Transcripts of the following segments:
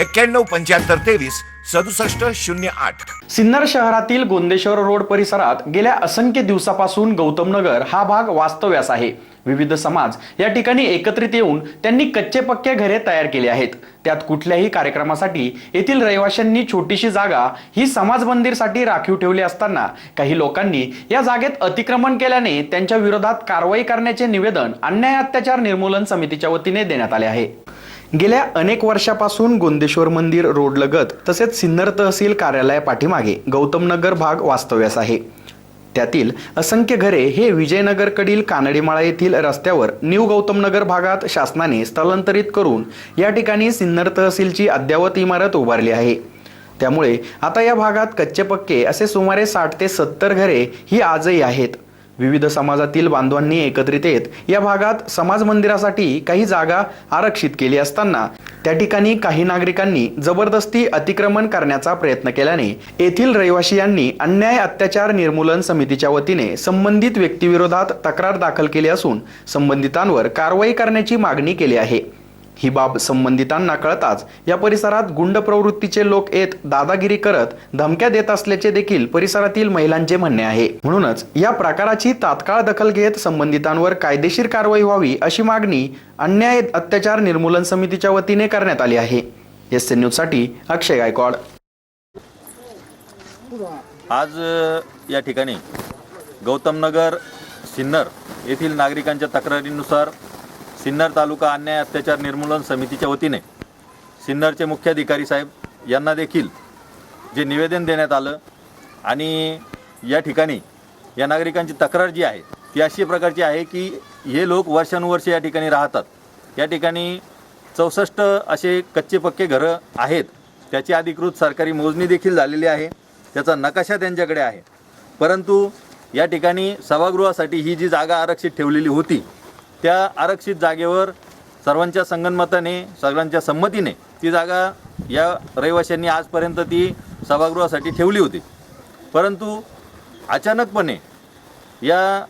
एक्क्याण्णव पंच्याहत्तर तेवीस सदुसष्ट शून्य आठ. सिन्नर शहरातील गोंदेश्वर रोड परिसरात गेल्या असंख्य दिवसापासून गौतम नगर हा भाग वास्तव्यास आहे. विविध समाज या ठिकाणी एकत्रित येऊन त्यांनी कच्चे पक्के घरे तयार केली आहेत. त्यात कुठल्याही कार्यक्रमासाठी येथील रहिवाशांनी छोटीशी जागा ही समाज मंदिरसाठी राखीव ठेवली असताना काही लोकांनी या जागेत अतिक्रमण केल्याने त्यांच्या विरोधात कारवाई करण्याचे निवेदन अन्याय अत्याचार निर्मूलन समितीच्या वतीने देण्यात आले आहे. गेल्या अनेक वर्षापासून गोंदेश्वर मंदिर रोडलगत तसेच सिन्नर तहसील कार्यालय पाठीमागे गौतम नगर भाग वास्तव्यास आहे. त्यातील असंख्य घरे हे विजयनगरकडील कानडीमाळा येथील रस्त्यावर न्यू गौतम नगर भागात शासनाने स्थलांतरित करून या ठिकाणी सिन्नर तहसीलची अद्ययावत इमारत उभारली आहे. त्यामुळे आता या भागात कच्चे पक्के असे सुमारे साठ ते सत्तर घरे ही आजही आहेत. विविध समाजातील बांधवांनी एकत्रित येत या भागात समाज मंदिरासाठी काही जागा आरक्षित केली असताना त्या ठिकाणी काही नागरिकांनी जबरदस्ती अतिक्रमण करण्याचा प्रयत्न केल्याने येथील रहिवासीयांनी अन्याय अत्याचार निर्मूलन समितीच्या वतीने संबंधित व्यक्तीविरोधात तक्रार दाखल केली असून संबंधितांवर कारवाई करण्याची मागणी केली आहे. ही बाब संबंधितांना कळताच या परिसरात गुंड प्रवृत्तीचे लोक येत दादागिरी करत धमक्या देत असल्याचे देखील परिसरातील महिलांचे म्हणणे आहे. म्हणूनच या प्रकाराची तात्काळ दखल घेत संबंधितांवर कायदेशीर कारवाई व्हावी अशी मागणी अन्याय अत्याचार निर्मूलन समितीच्या वतीने करण्यात आली आहे. एस एन न्यूजसाठी अक्षय गायकवाड. आज या ठिकाणी गौतमनगर सिन्नर येथील नागरिकांच्या तक्रारीनुसार सिन्नर तालुका अन्याय अत्याचार निर्मूलन समितीच्या वतीने सिन्नरचे मुख्याधिकारी साहेब यांना देखील जे निवेदन देण्यात आलं आणि या ठिकाणी या नागरिकांची तक्रार जी आहे ती अशी प्रकारची आहे की हे लोक वर्षानुवर्षे या ठिकाणी राहतात. या ठिकाणी चौसष्ट असे कच्चे पक्के घरं आहेत त्याची अधिकृत सरकारी मोजणी देखील झालेली आहे त्याचा नकाशा त्यांच्याकडे आहे. परंतु या ठिकाणी सभागृहासाठी ही जी जागा आरक्षित ठेवलेली होती त्या आरक्षित जागेवर सर्वांच्या संगनमताने सगळ्यांच्या संमतीने ती जागा या रहिवाशांनी आजपर्यंत ती सभागृहासाठी ठेवली होती. परंतु अचानकपणे या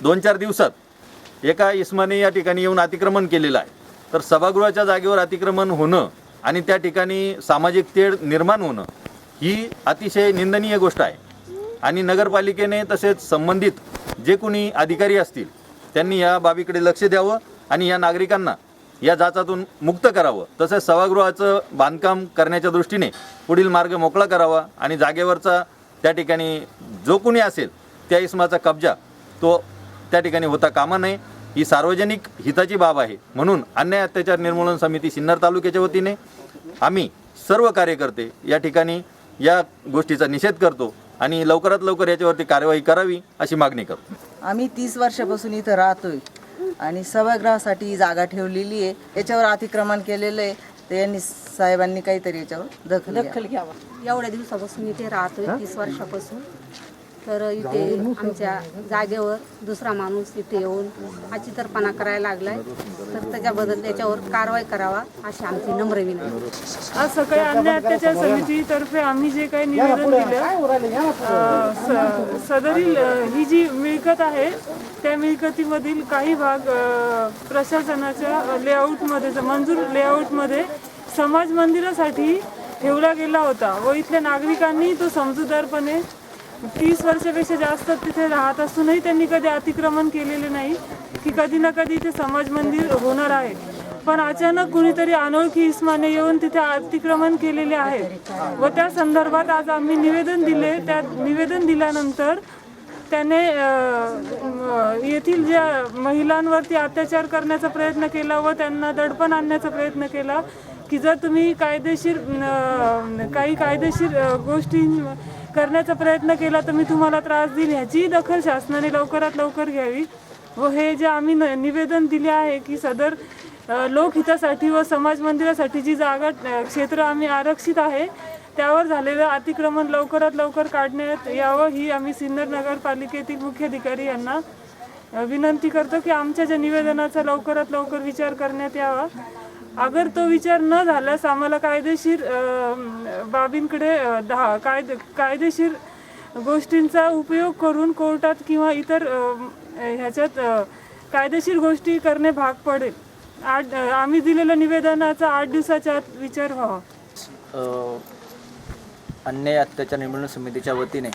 दोन चार दिवसात एका इस्माने या ठिकाणी येऊन अतिक्रमण केलेलं आहे. तर सभागृहाच्या जागेवर अतिक्रमण होणं आणि त्या ठिकाणी सामाजिक तेढ निर्माण होणं ही अतिशय निंदनीय गोष्ट आहे. आणि नगरपालिकेने तसेच संबंधित जे कोणी अधिकारी असतील त्यांनी या बाबीकडे लक्ष द्यावं आणि या नागरिकांना या जाचातून मुक्त करावं. तसेच सभागृहाचं बांधकाम करण्याच्या दृष्टीने पुढील मार्ग मोकळा करावा आणि जागेवरचा त्या ठिकाणी जो कोणी असेल त्या इस्माचा कब्जा तो त्या ठिकाणी होता कामा नये. ही सार्वजनिक हिताची बाब आहे. म्हणून अन्याय अत्याचार निर्मूलन समिती सिन्नर तालुक्याच्या वतीने आम्ही सर्व कार्यकर्ते या ठिकाणी या गोष्टीचा निषेध करतो. आणि लवकरात लवकर याच्यावरती कार्यवाही करावी अशी मागणी करतो. आम्ही तीस वर्षापासून इथं राहतोय आणि सभागृहासाठी जागा ठेवलेली आहे. याच्यावर अतिक्रमण केलेलं आहे. तर यांनी साहेबांनी काहीतरी याच्यावर दखल दखल घ्यावं. एवढ्या दिवसापासून इथे राहतोय तीस वर्षापासून. तर इथे आमच्या जागेवर दुसरा माणूस इथे येऊन अचितरपणा करायला लागलाय. तर त्याच्याबद्दल त्याच्यावर कारवाई करावा अशी आमची नम्र विनंती. आज सकाळी अन्याय अत्याचार समितीतर्फे आम्ही जे काही निवेदन दिलं सदरील ही जी मिळकत आहे त्या मिळकतीमधील काही भाग प्रशासनाच्या लेआउटमध्ये मंजूर लेआउटमध्ये समाज मंदिरासाठी ठेवला गेला होता व इथल्या नागरिकांनी तो समजूतदारपणे तीस वर्षापेक्षा जास्त तिथे राहत असूनही त्यांनी कधी अतिक्रमण केलेले नाही की कधी ना कधी इथे समाज मंदिर होणार आहे. पण अचानक कुणीतरी अनोळखी इस्माने येऊन तिथे अतिक्रमण केलेले आहे. व त्या संदर्भात आज आम्ही निवेदन दिले त्या निवेदन दिल्यानंतर त्याने येथील ज्या महिलांवरती अत्याचार करण्याचा प्रयत्न केला व त्यांना दडपण आणण्याचा प्रयत्न केला की जर तुम्ही कायदेशीर काही कायदेशीर गोष्टी करण्याचा प्रयत्न केला तर मी तुम्हाला त्रास देईन. ह्याचीही दखल शासनाने लवकरात लवकर घ्यावी. व हे जे आम्ही न- निवेदन दिले आहे की सदर लोकहितासाठी व समाज मंदिरासाठी जी जागा क्षेत्र आम्ही आरक्षित आहे त्यावर झालेलं अतिक्रमण लवकरात लवकर काढण्यात यावं ही आम्ही सिन्नर नगरपालिकेतील मुख्याधिकारी यांना विनंती करतो की आमच्या ज्या निवेदनाचा लवकरात लवकर विचार करण्यात यावा. अगर तो विचार न झाल्यास आम्हाला कायदेशीर बाबींकडे दहा कायदे कायदेशीर गोष्टींचा उपयोग करून कोर्टात किंवा इतर ह्याच्यात कायदेशीर गोष्टी करणे भाग पडेल. आठ आम्ही दिलेल्या निवेदनाचा आठ दिवसाच्या आत विचार व्हावा. अन्याय अत्याचार निर्मूलन समितीच्या वतीने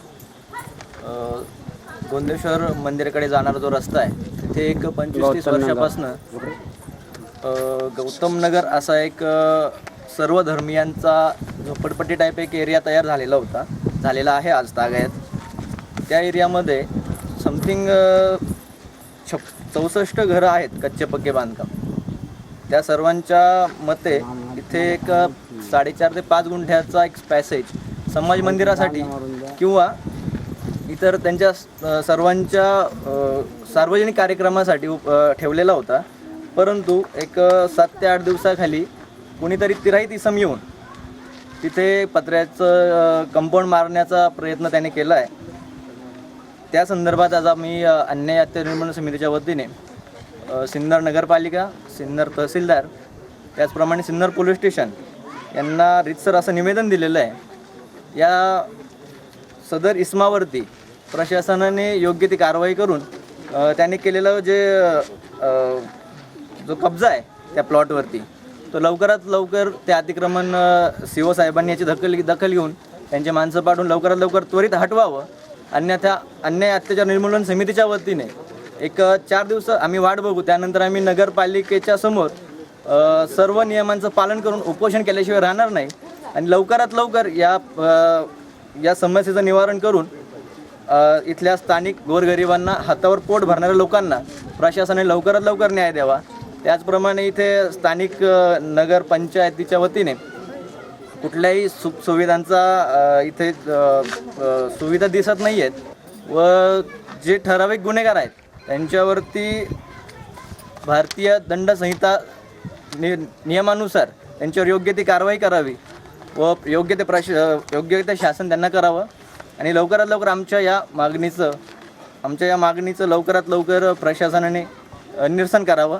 गोंदेश्वर मंदिराकडे जाणारा जो रस्ता आहे तिथे एक पंचवीस तीस वर्षापासनं गौतमनगर गौतम नगर असा एक सर्व धर्मियांचा झोपडपट्टी टाईप एक एरिया तयार झालेला होता झालेला आहे आज तागायत. त्या एरियामध्ये समथिंग छप चौसष्ट घरं आहेत कच्चे पक्के बांधकाम. त्या सर्वांच्या मते इथे एक साडेचार ते पाच गुंठ्याचा एक पॅसेज समाज मंदिरासाठी किंवा इतर त्यांच्या सर्वांच्या सार्वजनिक कार्यक्रमासाठी उप- ठेवलेला होता. परंतु एक सात ते आठ दिवसाखाली कुणीतरी तिराईत इसम येऊन तिथे पत्र्याचं कंपाऊंड मारण्याचा प्रयत्न त्याने केला आहे. त्या संदर्भात आज आम्ही अन्याय अत्याचार निर्माण समितीच्या वतीने सिन्नर नगरपालिका सिन्नर तहसीलदार त्याचप्रमाणे सिन्नर पोलीस स्टेशन यांना रितसर असं निवेदन दिलेलं आहे. या सदर इस्मावरती प्रशासनाने योग्य ती कारवाई करून त्याने केलेलं जे जो कब्जा आहे त्या प्लॉटवरती तो लवकरात लवकर ते अतिक्रमण सी ओ साहेबांनी याची दखल दखल घेऊन त्यांचे माणसं पाठवून लवकरात लवकर त्वरित हटवावं. अन्यथा अन्याय अत्याचार निर्मूलन समितीच्या वतीने एक चार दिवस आम्ही वाट बघू. त्यानंतर आम्ही नगरपालिकेच्या समोर सर्व नियमांचं पालन करून उपोषण केल्याशिवाय राहणार नाही. आणि लवकरात लवकर या या समस्येचं निवारण करून इथल्या स्थानिक गोरगरिबांना हातावर पोट भरणाऱ्या लोकांना प्रशासनाने लवकरात लवकर न्याय द्यावा. त्याचप्रमाणे इथे स्थानिक नगर पंचायतीच्या वतीने कुठल्याही सुखसुविधांचा इथे सुविधा दिसत नाही आहेत व जे ठराविक गुन्हेगार आहेत त्यांच्यावरती भारतीय दंड संहिता नि नियमानुसार त्यांच्यावर योग्य ती कारवाई करावी व योग्य ते प्रश योग्य ते शासन त्यांना करावं आणि लवकरात लवकर आमच्या या मागणीचं आमच्या या मागणीचं लवकरात लवकर प्रशासनाने निरसन करावं.